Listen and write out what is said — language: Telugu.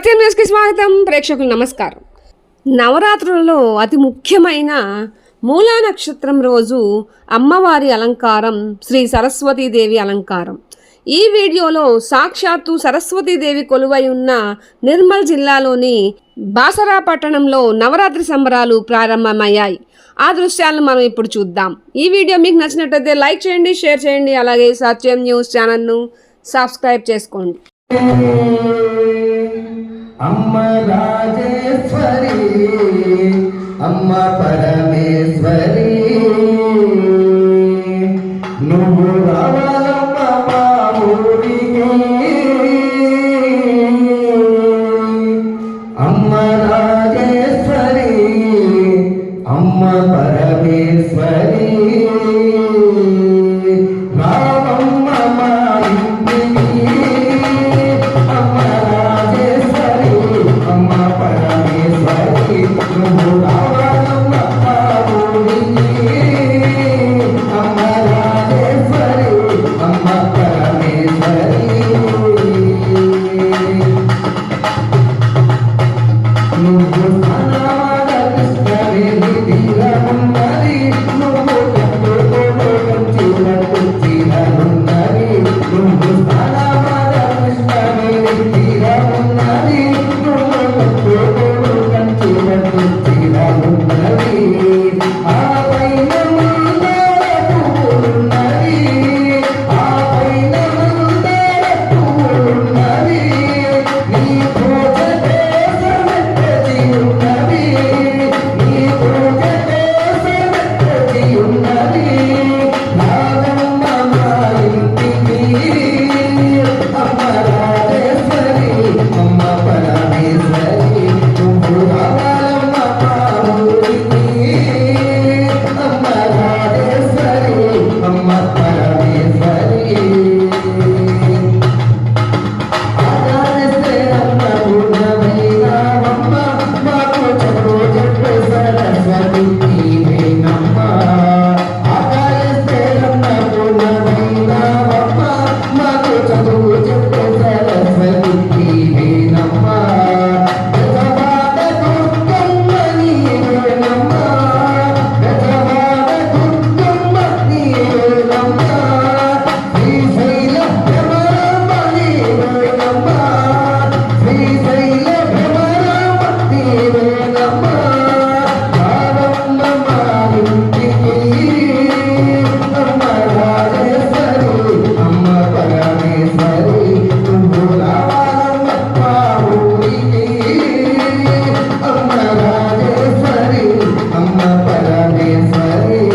సత్యం న్యూస్కి స్వాగతం. ప్రేక్షకులు నమస్కారం. నవరాత్రులలో అతి ముఖ్యమైన మూలా నక్షత్రం రోజు అమ్మవారి అలంకారం శ్రీ సరస్వతీదేవి అలంకారం. ఈ వీడియోలో సాక్షాత్తు సరస్వతీదేవి కొలువై ఉన్న నిర్మల్ జిల్లాలోని బాసరా పట్టణంలో నవరాత్రి సంబరాలు ప్రారంభమయ్యాయి. ఆ దృశ్యాలను మనం ఇప్పుడు చూద్దాం. ఈ వీడియో మీకు నచ్చినట్లయితే లైక్ చేయండి షేర్ చేయండి అలాగే సత్యం న్యూస్ ఛానల్ను సబ్స్క్రైబ్ చేసుకోండి. అమ్మ రాజేశ్వరి అమ్మ పరమేశ్వరి. నువ్వు రావాలమ్మ మా ఊరికి. అమ్మ రాజేశ్వరి అమ్మ పరమేశ్వరి. lugar.